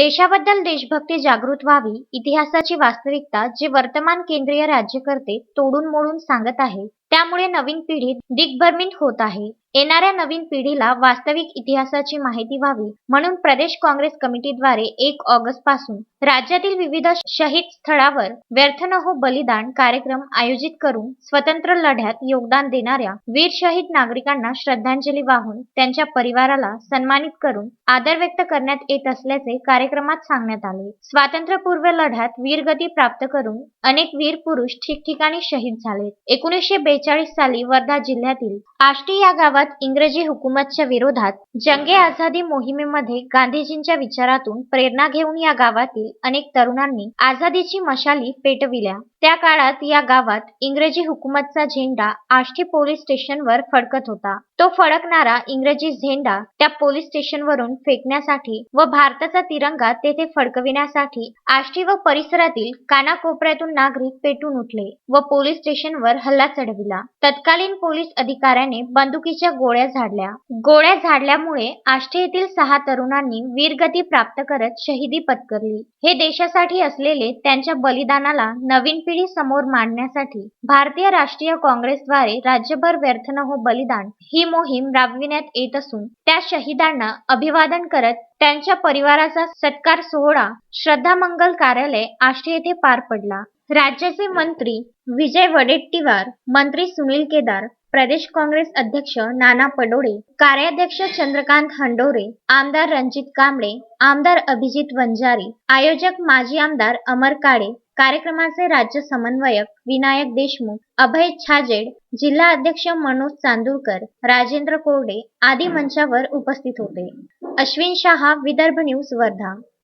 देशाबद्दल देशभक्ती जागृत व्हावी इतिहासाची वास्तविकता जे वर्तमान केंद्रीय राज्यकर्ते तोडून मोडून सांगत आहे त्यामुळे नवीन पिढी दिग्भ्रमित होत आहे. येणाऱ्या नवीन पिढीला वास्तविक इतिहासाची माहिती व्हावी म्हणून प्रदेश काँग्रेस कमिटीद्वारे एक ऑगस्टपासून राज्यातील विविध शहीद स्थळावर व्यर्थ न हो बलिदान कार्यक्रम आयोजित करून स्वतंत्र लढ्यात योगदान देणाऱ्या वीर शहीद नागरिकांना श्रद्धांजली वाहून त्यांच्या परिवाराला सन्मानित करून आदर व्यक्त करण्यात येत असल्याचे कार्यक्रमात सांगण्यात आले. स्वातंत्र्यपूर्व लढ्यात वीरगती प्राप्त करून अनेक वीर पुरुष ठिकठिकाणी शहीद झालेत एकोणीसशे बेचाळीस साली वर्धा जिल्ह्यातील आष्टी या गावात इंग्रजी हुकूमतच्या विरोधात जंगे आझादी मोहिमेमध्ये गांधीजींच्या विचारातून प्रेरणा घेऊन या गावातील अनेक तरुणांनी आझादीची मशाली पेटविल्या. त्या काळात या गावात इंग्रजी हुकूमतचा झेंडा आष्टी पोलीस स्टेशनवर फडकत होता. तो फडकणारा इंग्रजी झेंडा त्या पोलीस स्टेशनवरून फेकण्यासाठी व भारताचा तिरंगा तेथे फडकविण्यासाठी आष्टी व परिसरातील कानाकोपऱ्यातून नागरिक पेटून उठले व पोलीस स्टेशनवर हल्ला चढविला. तत्कालीन पोलीस अधिकाऱ्याने बंदुकीच्या गोळ्या झाडल्या. गोळ्या झाडल्यामुळे आष्टेतील येथील सहा तरुणांनी वीरगती प्राप्त करत शहीदी पत्करली. हे देशासाठी असलेले त्यांच्या बलिदानाला नवीन पिढी समोर मांडण्यासाठी भारतीय राष्ट्रीय काँग्रेसद्वारे राज्यभर व्यर्थ न हो बलिदान ही मोहीम राबविण्यात येत असून त्या शहीदांना अभिवादन करत त्यांच्या परिवाराचा सत्कार सोहळा श्रद्धामंगल कार्यालय आष्टी येथे पार पडला. राज्याचे मंत्री विजय वडेट्टीवार मंत्री सुनील केदार प्रदेश काँग्रेस अध्यक्ष नाना पडोळे कार्याध्यक्ष चंद्रकांत हंडोरे आमदार रणजित कांबळे आमदार अभिजित वंजारी आयोजक माजी आमदार अमर काळे कार्यक्रमाचे राज्य समन्वयक विनायक देशमुख अभय छाजेड जिल्हा अध्यक्ष मनोज चांदूरकर राजेंद्र कोरडे आदी मंचावर उपस्थित होते. अश्विन शहा विदर्भ न्यूज वर्धा.